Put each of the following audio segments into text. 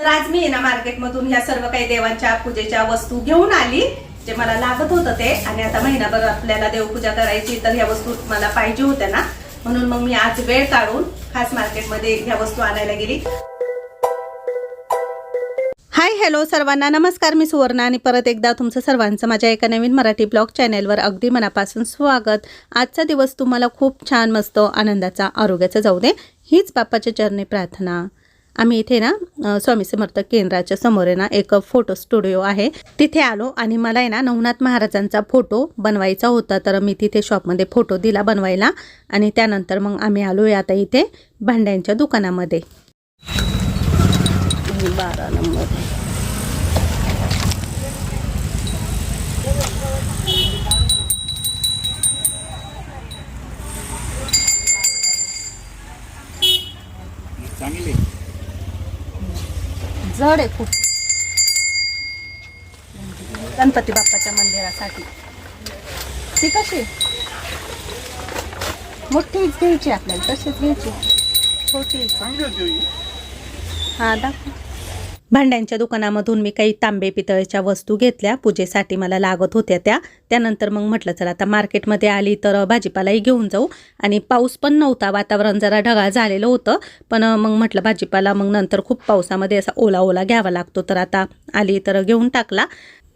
तर आज मी ना मार्केटमधून ह्या सर्व काही देवांच्या पूजेच्या वस्तू घेऊन आली जे मला लागत होतं ते. आणि आता महिनाभर आपल्याला देवपूजा करायची तर ह्या वस्तू मला पाहिजे होत्या ना. म्हणून मग मी आज वेळ काढून खास मार्केटमध्ये ह्या वस्तू आणायला गेली. हाय हॅलो सर्वांना. नमस्कार मी सुवर्णा. आणि परत एकदा तुमचं सर्वांचं माझ्या एका नवीन मराठी ब्लॉग चॅनेलवर अगदी मनापासून स्वागत. आजचा दिवस तुम्हाला खूप छान मस्त आनंदाचा आरोग्याचा जाऊ दे. हीच बाप्पाच्या चरणी प्रार्थना. आम्ही इथे ना स्वामी समर्थ केंद्राच्या समोर आहे ना एक फोटो स्टुडिओ आहे. तिथे आलो आणि मला आहे ना नवनाथ महाराजांचा फोटो बनवायचा होता. तर मी तिथे शॉपमध्ये फोटो दिला बनवायला आणि त्यानंतर मग आम्ही आलो आहे आता इथे भांड्यांच्या दुकानामध्ये. बारा नंबर. जड आहे खूप. गणपती बाप्पाच्या मंदिरासाठी. ती कशी? मोठीच घ्यायची आपल्याला तशीच घ्यायची. छोटी. हा दाखव. भांड्यांच्या दुकानामधून मी काही तांबे पितळेच्या वस्तू घेतल्या. पूजेसाठी मला लागत होत्या त्या. त्यानंतर मग म्हटलं चला आता मार्केटमध्ये आली तर भाजीपालाही घेऊन जाऊ. आणि पाऊस पण नव्हता. वातावरण जरा ढगाळ झालेलं होतं. पण मग म्हटलं भाजीपाला मग नंतर खूप पावसामध्ये असा ओला ओला घ्यावा लागतो. तर आता आली तर घेऊन टाकला.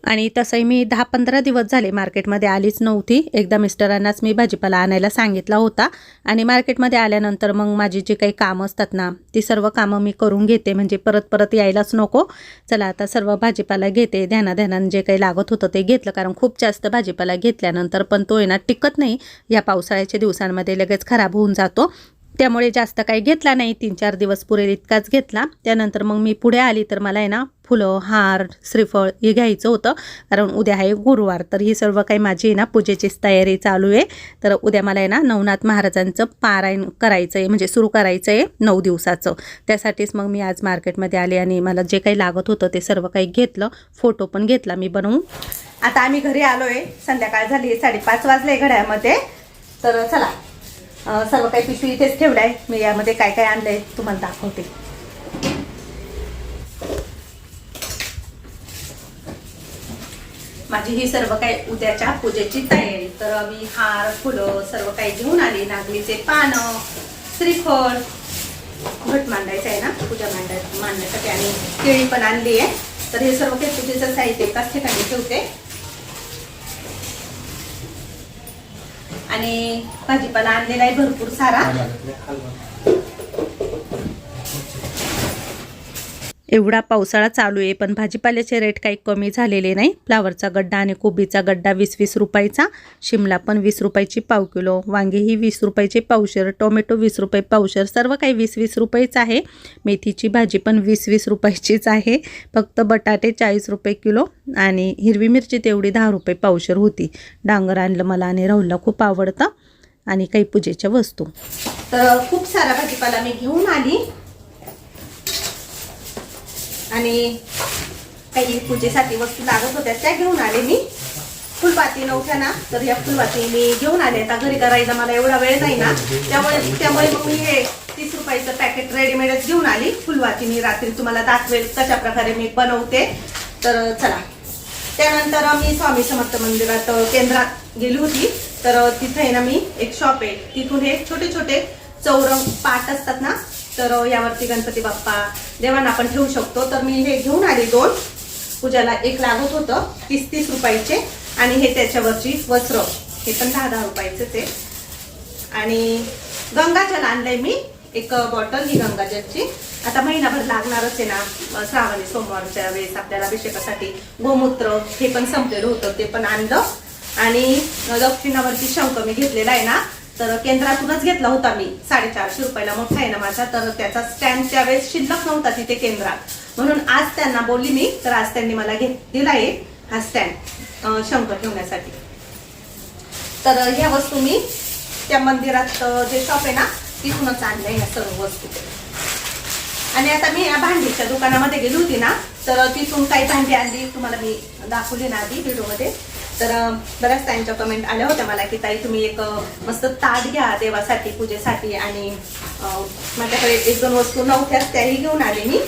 आणि तसंही मी दहा पंधरा दिवस झाले मार्केटमध्ये आलीच नव्हती. एकदा मिस्टरांनाच मी भाजीपाला आणायला सांगितला होता. आणि मार्केटमध्ये आल्यानंतर मग माझी जी काही कामं असतात ना ती सर्व कामं मी करून घेते. म्हणजे परत परत यायलाच नको. चला आता सर्व भाजीपाला घेते. ध्यानाध्यानानं जे काही लागत होतं ते घेतलं. कारण खूप जास्त भाजीपाला घेतल्यानंतर पण तो येणार टिकत नाही. या पावसाळ्याच्या दिवसांमध्ये लगेच खराब होऊन जातो. त्यामुळे जास्त काही घेतला नाही. तीन चार दिवस पुरेल इतकाच घेतला. त्यानंतर मग मी पुढे आली तर मला आहे ना फुलं हार श्रीफळ हे घ्यायचं होतं. कारण उद्या आहे गुरुवार तर ही सर्व काही माझी आहे ना पूजेचीच तयारी चालू आहे. तर उद्या मला आहे ना नवनाथ महाराजांचं पारायण करायचं आहे म्हणजे सुरू करायचं आहे नऊ दिवसाचं. त्यासाठीच मग मी आज मार्केटमध्ये आले आणि मला जे काही लागत होतं ते सर्व काही घेतलं. फोटो पण घेतला मी बनवून. आता आम्ही घरी आलो आहे संध्याकाळ झाली साडेपाच वाजले घड्यामध्ये तर चला सर्व काही पिशवी इथेच ठेवलं आहे. मी यामध्ये काय काय आणलं आहे तुम्हाला दाखवते. माझी ही सर्व काही उद्याच्या पूजेची तयारी. तर मी हार फुलं सर्व काही घेऊन आली. नागलीचे पानं श्रीफळ घट मांडायचं आहे ना? पूजा मांडाय मांडण्यासाठी आणि केळी पण आणली आहे. तर हे सर्व काही पूजेचं साहित्य एकाच ठिकाणी ठेवते. आणि भाजीपाला आणलेला आहे भरपूर सारा. एवढा पावसाळा चालू आहे पण भाजीपाल्याचे रेट काही कमी झालेले नाही. फ्लावरचा गड्डा आणि कोबीचा गड्डा वीस वीस रुपयाचा शिमला पण वीस रुपयाची पाव किलो वांगे ही वीस रुपयाचे पावशेर टोमॅटो वीस रुपये पावशेर सर्व काही वीस वीस रुपयेच आहे. मेथीची भाजी पण वीस वीस रुपयाचीच आहे. फक्त बटाटे चाळीस रुपये किलो आणि हिरवी मिरची तेवढी दहा रुपये पावशेर होती. डांगर आणलं मला आणि राहुलला खूप आवडतं आणि काही पूजेच्या वस्तू. तर खूप सारा भाजीपाला मी घेऊन आली. आणि काही पूजेसाठी वस्तू लागत होत्या त्या घेऊन आले मी. फुलपाती नव्हत्या ना तर या फुलपाती मी घेऊन आले. आता घरी करायचा मला एवढा वेळ नाही ना त्यामुळे त्यामुळे मग मी हे तीस रुपयाचं पॅकेट रेडीमेडच घेऊन आली. फुलपाती मी रात्री तुम्हाला दाखवेल कशा प्रकारे मी बनवते. तर चला. त्यानंतर मी स्वामी समर्थ मंदिरात केंद्रात गेली होती. तर तिथे आहे ना मी एक शॉप आहे. तिथून हे छोटे छोटे चौरंग पाट असतात ना तर यावरती गणपती बाप्पा देवांना आपण ठेवू शकतो. तर मी हे घेऊन आली दोन. पूजाला एक लागत होतं तीस तीस रुपयाचे. आणि हे त्याच्यावरची वस्त्र. हे पण दहा दहा रुपयाचे ते. आणि गंगाजल आणलंय मी. एक बॉटल ही गंगाजलची. आता महिनाभर लागणारच आहे ना श्रावणी सोमवारच्या वेळेस आपल्याला अभिषेकासाठी गोमूत्र हे पण संपलेलं होतं ते पण आणलं. आणि दक्षिणावरती शंख मी घेतलेला आहे ना तर केंद्रातूनच घेतला होता मी. साडेचारशे रुपयाला मोठा आहे ना माझा तर त्याचा स्टँड त्यावेळेस शिल्लक नव्हता तिथे केंद्रात. म्हणून आज त्यांना बोलली मी तर आज त्यांनी मला घेत दिला आहे हा स्टँड शंख ठेवण्यासाठी. तर ह्या वस्तू मी त्या मंदिरात जे शॉप आहे ना तिथूनच आणल्या ह्या सर्व वस्तू. आणि आता मी या भांडीच्या दुकानामध्ये गेली होती ना तर तिथून काही भांडी आणली तुम्हाला मी दाखवली ना आधी व्हिडिओमध्ये. तर बऱ्याच त्यांच्या कमेंट आल्या होत्या मला की ताई तुम्ही एक मस्त ताट घ्या देवासाठी पूजेसाठी आणि माझ्याकडे एक दोन वस्तू नव्हत्याच त्याही घेऊन आले मी.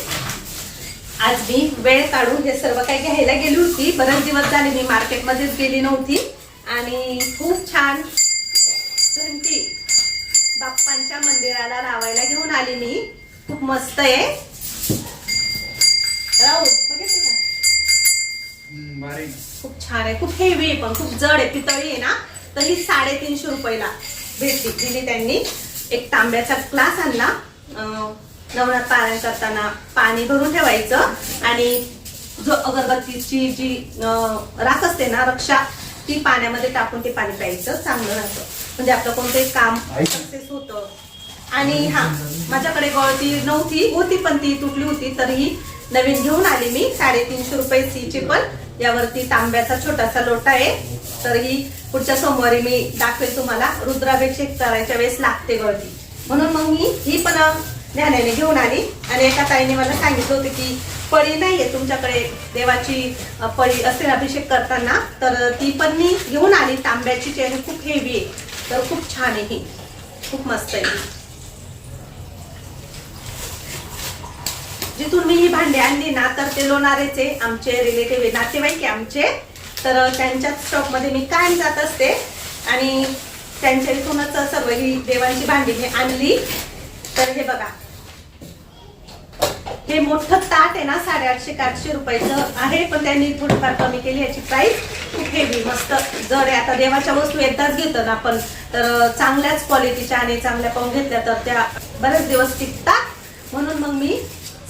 आज मी वेळ काढून हे सर्व काही घ्यायला गेली होती. बरेच दिवस झाले मी मार्केटमध्येच गेली नव्हती. आणि खूप छान घंटी बाप्पांच्या मंदिराला लावायला घेऊन आली मी. खूप मस्त आहे. राहू बघितली का? खूप छान आहे खूप हेवी आहे पण खूप जड आहे पितळी आहे ना. तर ही साडेतीनशे रुपयाला भेटली. दिली त्यांनी एक तांब्याचा ग्लास आणला. नवनाथ पारायण करताना पाणी भरून ठेवायचं आणि जो अगरबत्तीची जी राख असते ना रक्षा ती पाण्यामध्ये टाकून ते पाणी प्यायचं चांगलं राहतं. म्हणजे आपलं कोणतंही काम सक्सेस होतं. आणि हा माझ्याकडे गळती नव्हती होती पण ती तुटली होती तरीही नवीन घेऊन आली मी साडेतीनशे रुपये सीची पण. यावरती तांब्याचा छोटासा लोटा आहे. तर ही पुढच्या सोमवारी मी दाखवेल तुम्हाला रुद्राभिषेक करायच्या वेळेस लागते गळती म्हणून मग मी ही पण ज्ञानाने घेऊन आली आणि एका ताईने मला सांगितलं होतं की पळी नाही आहे तुमच्याकडे देवाची पळी असेल अभिषेक करताना तर ती पण मी घेऊन आली. तांब्याची चेन खूप हेवी आहे. तर खूप छान आहे ही. खूप मस्त आहे जिथून मी ही भांडी आणली ना तर ते लोणारेचे आमचे रिलेटिव्ह नातेवाईक आहे आमचे. तर त्यांच्याच स्टॉकमध्ये मी कायम जात असते. आणि त्यांच्या इथूनच सर्व ही देवांची भांडी मी आणली. तर हे बघा. हे मोठं ताट आहे ना साडेआठशे का आठशे रुपयाचं आहे पण त्यांनी थोडीफार कमी केली याची प्राईस खूप हेवी मस्त. जड आहे. आता देवाच्या वस्तू एकदाच घेतो ना आपण. तर चांगल्याच क्वालिटीच्या आणि चांगल्या पाहून घेतल्या तर त्या बरेच दिवस टिकतात. म्हणून मग मी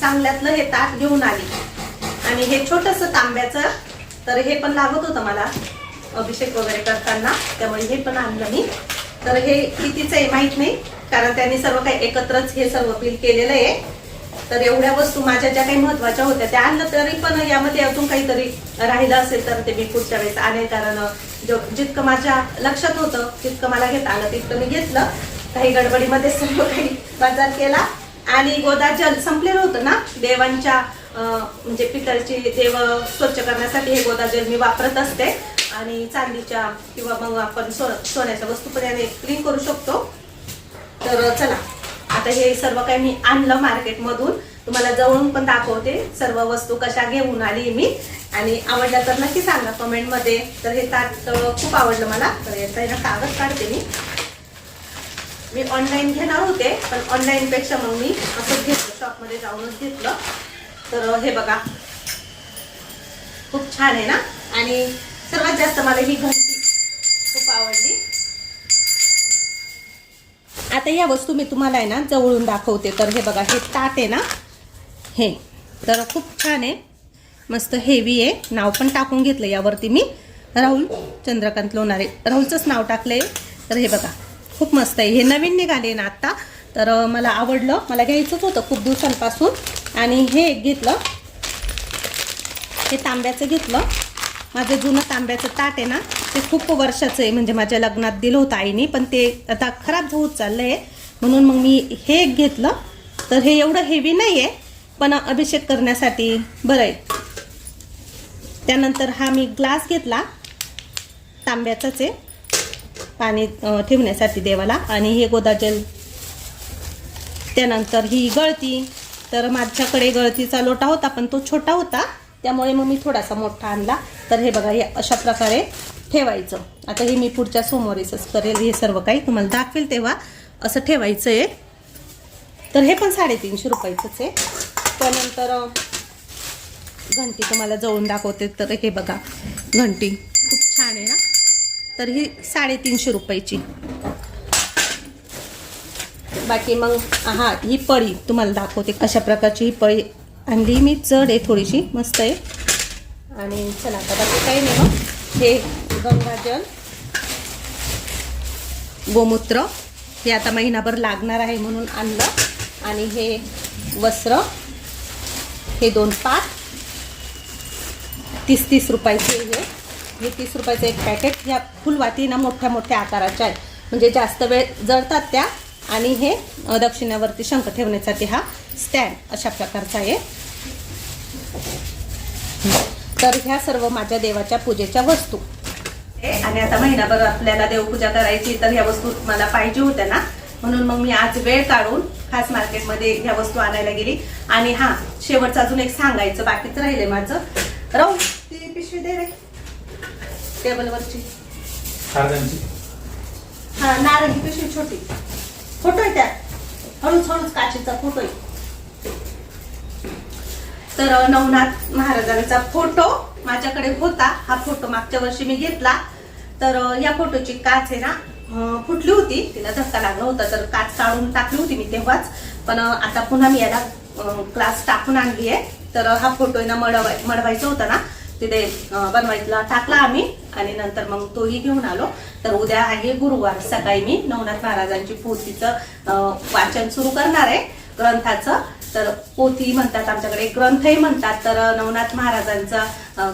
चांगल्यातलं हे ताट घेऊन आली. आणि हे छोटस तांब्याचं तर हे पण लागत होतं मला अभिषेक वगैरे करताना. त्यामुळे हे पण आणलं मी. तर हे कितीचं आहे माहीत नाही कारण त्यांनी सर्व काही एकत्रच हे सर्व बिल केलेलं आहे. तर एवढ्या वस्तू माझ्या ज्या काही महत्त्वाच्या होत्या त्या आणलं तरी पण यामध्ये अजून काहीतरी राहिलं असेल तर ते मी पुढच्या वेळेस आणेल. कारण जितकं माझ्या लक्षात होतं तितकं मला घेता आलं तितकं मी घेतलं. काही गडबडीमध्ये सर्व काही बाजार केला. आणि गोदा जल संपलेलं होतं ना? देवांच्या म्हणजे पितळची देव स्वच्छ करण्यासाठी हे गोदा जल मी वापरत असते. आणि चांदीच्या किंवा मग आपण सो सोन्याच्या वस्तू पण याने क्लीन करू शकतो. तर चला आता हे सर्व काही मी आणलं मार्केटमधून. तुम्हाला जवळून पण दाखवते सर्व वस्तू कशा घेऊन आली मी. आणि आवडलं तर नक्की सांगा कमेंटमध्ये तर हे ताट खूप आवडलं मला. तर याचा कागद काढते मी. मी ऑनलाईन घेणार होते पण ऑनलाईनपेक्षा मग मी असंच घेतलं. शॉपमध्ये जाऊनच घेतलं. तर हे बघा. खूप छान आहे ना? आणि सर्वात जास्त मला ही घंटी खूप आवडली. आता या वस्तू मी तुम्हाला आहे ना जवळून दाखवते. तर हे बघा हे ताट आहे ना? हे. तर खूप छान आहे. मस्त हेवी आहे. नाव पण टाकून घेतलं यावरती मी. राहुल चंद्रकांत लोणारे. राहुलचंच नाव टाकलंय. तर हे बघा. खूप मस्त आहे. हे नवीन निघाले ना आत्ता. तर मला आवडलं. मला घ्यायचंच होतं खूप दिवसांपासून. आणि हे एक घेतलं. हे तांब्याचं घेतलं. माझं जुनं तांब्याचं ताट आहे ना ते खूप वर्षाचं आहे. म्हणजे माझ्या लग्नात दिलं होतं आईने पण ते आता खराब होत चाललं आहे म्हणून मग मी हे एक घेतलं. तर हे एवढं हेवी नाही आहे पण अभिषेक करण्यासाठी बरं आहे. त्यानंतर हा मी ग्लास घेतला. तांब्याचाच आहे. पाणी ठेवण्यासाठी देवाला. आणि हे गोदाजल त्यानंतर ही गळती. तर माझ्याकडे गळतीचा लोटा होता पण तो छोटा होता. त्यामुळे मग मी थोडासा मोठा आणला. तर हे बघा हे अशा प्रकारे ठेवायचं. आता हे मी पुढच्या सोमवारीच करेल. हे सर्व काही तुम्हाला दाखवेल तेव्हा असं ठेवायचं आहे तर हे पण साडेतीनशे रुपयाचंच आहे. त्यानंतर घंटी तुम्हाला जवळून दाखवते. तर हे बघा घंटी खूप छान आहे ना. तर ही साडेतीनशे रुपयाची. बाकी मग हा ही पळी तुम्हाला दाखवते कशा प्रकारची ही पळी. आणली मी जड आहे थोडीशी मस्त आहे. आणि चला आता बाकी काही नाही मग हे गंगाजल गोमूत्र हे आता महिनाभर लागणार आहे म्हणून आणलं. आणि हे वस्त्र हे दोन पाच तीस तीस रुपयाचे हे. हे तीस रुपयाचं एक पॅकेट ह्या फुलवाती ना मोठ्या मोठ्या आकाराच्या आहेत. म्हणजे जास्त वेळ जळतात त्या. आणि हे दक्षिणावरती शंख ठेवण्यासाठी हा स्टँड अशा प्रकारचा आहे. तर ह्या सर्व माझ्या देवाच्या पूजेच्या वस्तू. आणि आता महिनाभर आपल्याला देवपूजा करायची तर ह्या वस्तू मला पाहिजे होत्या ना. म्हणून मग मी आज वेळ काढून खास मार्केटमध्ये ह्या वस्तू आणायला गेली. आणि हा शेवटचं अजून एक सांगायचं बाकीच राहिले माझं. राहू ती पिशवी दे रे. टेबलवरची खारदांची हा नारंगी पिशवी छोटी. फोटो आहे त्यात. हळूच हळूच काचेचा फोटो आहे. तर नवनाथ महाराजांचा फोटो माझ्याकडे होता. हा फोटो मागच्या वर्षी मी घेतला. तर या फोटोची काच आहे ना फुटली होती. तिला धक्का लागला होता. तर काच काढून टाकली होती मी तेव्हाच. पण आता पुन्हा मी याला क्लास टाकून आणली आहे. तर हा फोटो आहे ना मडवाय मडवायचा होता ना. तिथे बनवायला टाकला आम्ही. आणि नंतर मग तोही घेऊन आलो. तर उद्या आहे गुरुवार. सकाळी मी नवनाथ महाराजांची पोथीचं वाचन सुरू करणार आहे ग्रंथाचं. तर पोथी म्हणतात आमच्याकडे ग्रंथही म्हणतात. तर नवनाथ महाराजांचा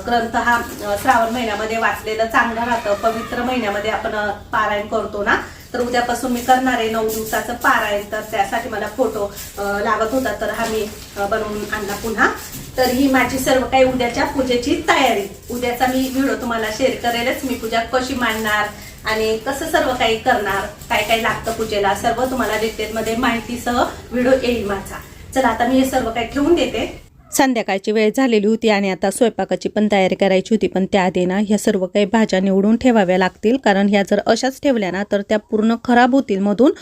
ग्रंथ हा श्रावण महिन्यामध्ये वाचलेलं चांगलं राहतं. पवित्र महिन्यामध्ये आपण पारायण करतो ना. तर उद्यापासून मी करणार आहे नऊ दिवसाचं पारायण तर त्यासाठी मला फोटो लागत होता. तर हा मी बनवून आणला पुन्हा. तर ही माझी सर्व काही उद्याच्या पूजेची तयारी. उद्याचा मी व्हिडिओ तुम्हाला शेअर करेलच. मी पूजा कशी मांडणार आणि कसं सर्व काही करणार काय काय लागतं पूजेला सर्व तुम्हाला डिटेलमध्ये माहितीसह व्हिडिओ येईल माझा. चला आता मी हे सर्व काही ठेवून देते. संध्याकाळची वेळ झालेली होती आणि आता स्वयंपाकाची पण तयारी करायची होती पण त्याआधी ना ह्या सर्व काही भाज्या निवडून ठेवाव्या लागतील. कारण ह्या जर अशाच ठेवल्या ना तर त्या पूर्ण खराब होतील मधून.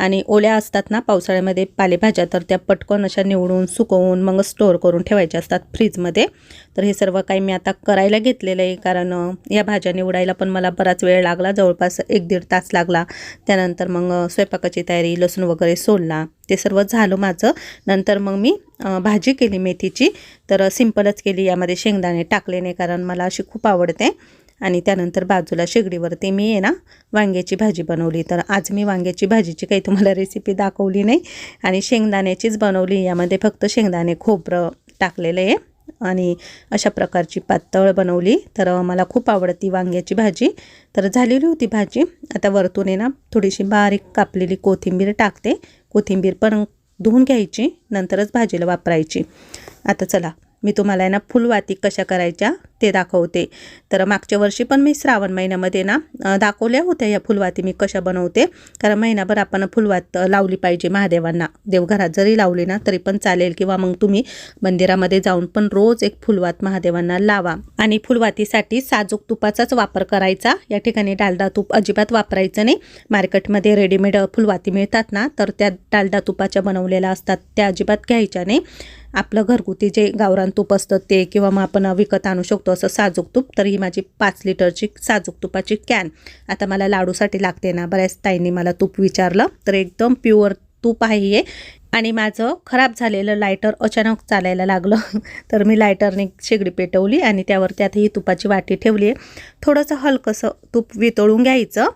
आणि ओल्या असतात ना पावसाळ्यामध्ये पालेभाज्या तर त्या पटकन अशा निवडून सुकवून मग स्टोअर करून ठेवायच्या असतात फ्रीजमध्ये तर हे सर्व काही मी आता करायला घेतलेलं आहे कारण या भाज्या निवडायला पण मला बराच वेळ लागला. जवळपास एक दीड तास लागला. त्यानंतर मग स्वयंपाकाची तयारी लसूण वगैरे सोलला. ते सर्व झालं माझं. नंतर मग मी भाजी केली मेथीची. तर सिंपलच केली. यामध्ये शेंगदाणे टाकले नाही कारण मला अशी खूप आवडते. आणि त्यानंतर बाजूला शेगडीवरती मी आहे ना वांग्याची भाजी बनवली. तर आज मी वांग्याची भाजीची काही तुम्हाला रेसिपी दाखवली नाही. आणि शेंगदाण्याचीच बनवली. यामध्ये फक्त शेंगदाणे खोबरं टाकलेलं आहे. आणि अशा प्रकारची पातळ बनवली. तर मला खूप आवडती वांग्याची भाजी. तर झालेली होती भाजी. आता वरतून आहे ना थोडीशी बारीक कापलेली कोथिंबीर टाकते. कोथिंबीर पण धुवून घ्यायची. नंतरच भाजीला वापरायची. आता चला मी तुम्हाला आहे ना फुलवाती कशा करायच्या ते दाखवते. तर मागच्या वर्षी पण मी श्रावण महिन्यामध्ये ना दाखवल्या होत्या या फुलवाती मी कशा बनवते. कारण महिनाभर आपण फुलवात लावली पाहिजे महादेवांना. देवघरात जरी लावली ना तरी पण चालेल. किंवा मग तुम्ही मंदिरामध्ये जाऊन पण रोज एक फुलवात महादेवांना लावा. आणि फुलवातीसाठी साजूक तुपाचाच वापर करायचा. या ठिकाणी डालडा तूप अजिबात वापरायचं नाही. मार्केटमध्ये रेडीमेड फुलवाती मिळतात ना तर त्या डालडा तुपाच्या बनवलेल्या असतात. त्या अजिबात घ्यायच्या नाही. आपलं घरगुती जे गावरान तूप असतं ते किंवा मग आपण विकत आणू शकतो असं साजूक तूप तर ही माझी पाच लिटरची साजूक तुपाची कॅन. आता मला लाडूसाठी लागते ना बऱ्याच ताईंनी मला तूप विचारलं तर एकदम प्युअर तूप आहे हे. आणि माझं खराब झालेलं लायटर अचानक चालायला लागलं तर मी लायटरने शेगडी पेटवली आणि त्यावर त्यात ही तुपाची वाटी ठेवली आहे. थोडंसं हलकंसं तूप वितळून घ्यायचं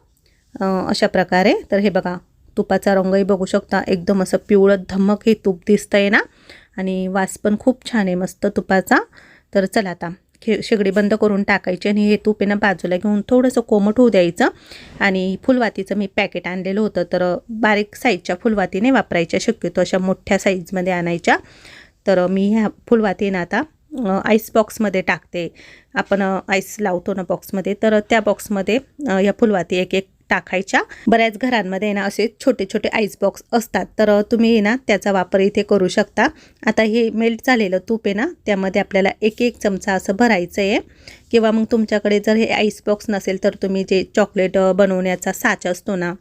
अशा प्रकारे. तर हे बघा तुपाचा रंगही बघू शकता एकदम असं पिवळं धमक हे तूप दिसतंय ना. आणि वास पण खूप छान आहे मस्त तुपाचा. तर चला आता खे शेगडी बंद करून टाकायची आणि हे तूप ना बाजूला घेऊन थोडंसं कोमट होऊ द्यायचं. आणि फुलवातीचं मी पॅकेट आणलेलं होतं तर बारीक साईजच्या फुलवातीने वापरायच्या शक्यतो अशा मोठ्या साईजमध्ये आणायच्या. तर मी ह्या फुलवातीनं आता आईस बॉक्समध्ये टाकते. आपण आईस लावतो ना बॉक्समध्ये तर त्या बॉक्समध्ये या फुलवाती एक एक टाकायच्या. बऱ्याच घरांमध्ये ना असे छोटे छोटे आईस बॉक्स असतात. तर तुम्ही ना त्याचा वापर इथे करू शकता. आता हे मेल्ट झालेलं तूप आहे ना त्यामध्ये आपल्याला एक एक चमचा असं भरायचं आहे किंवा मग तुमच्याकडे जर हे आईस बॉक्स नसेल तर तुम्ही जे चॉकलेट बनवण्याचा साच असतो ना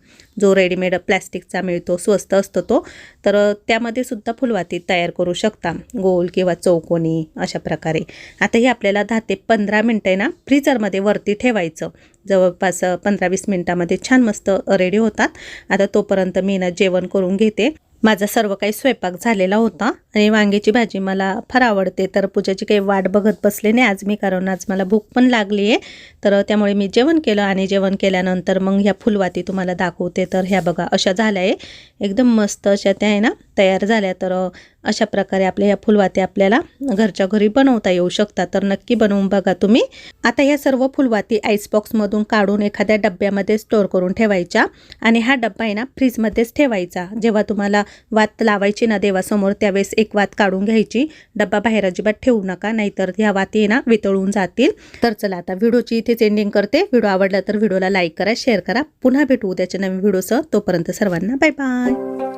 जो रेडीमेड प्लॅस्टिकचा मिळतो स्वस्त असतो तो तर त्यामध्ये सुद्धा फुलवाती तयार करू शकता. गोल किंवा चौकोनी अशा प्रकारे. आता हे आपल्याला दहा ते पंधरा मिनटं ना फ्रीजरमध्ये वरती ठेवायचं. जवळपास पंधरा वीस मिनटामध्ये छान मस्त रेडी होतात. आता तोपर्यंत मी ना जेवण करून घेते. माझा सर्व काही स्वयंपाक झालेला होता आणि वांग्याची भाजी मला फार आवडते. तर पूजाची काही वाट बघत बसले नाही आज मी कारण आज मला भूक पण लागली आहे तर त्यामुळे मी जेवण केलं आणि जेवण केल्यानंतर मग ह्या फुलवाती तुम्हाला दाखवते. तर ह्या बघा अशा झाल्या आहे एकदम मस्त अशा त्या आहे ना तयार झाल्या. तर अशा प्रकारे आपल्या ह्या फुलवाती आपल्याला घरच्या घरी बनवता येऊ शकतात. तर नक्की बनवून बघा तुम्ही. आता ह्या सर्व फुलवाती आईसबॉक्समधून काढून एखाद्या डब्यामध्ये स्टोअर करून ठेवायच्या आणि हा डब्बा आहे ना फ्रीजमध्येच ठेवायचा. जेव्हा तुम्हाला वात लावायची ना देवासमोर त्यावेळेस एक वात काढून घ्यायची. डब्बा बाहेर अजिबात ठेवू नका नाहीतर ह्या वाती आहे ना वितळून जातील. तर चला आता व्हिडिओची इथेच एंडिंग करते. व्हिडिओ आवडला तर व्हिडिओला लाईक करा शेअर करा. पुन्हा भेटू उद्याच्या नवीन व्हिडिओसह. तोपर्यंत सर्वांना बाय बाय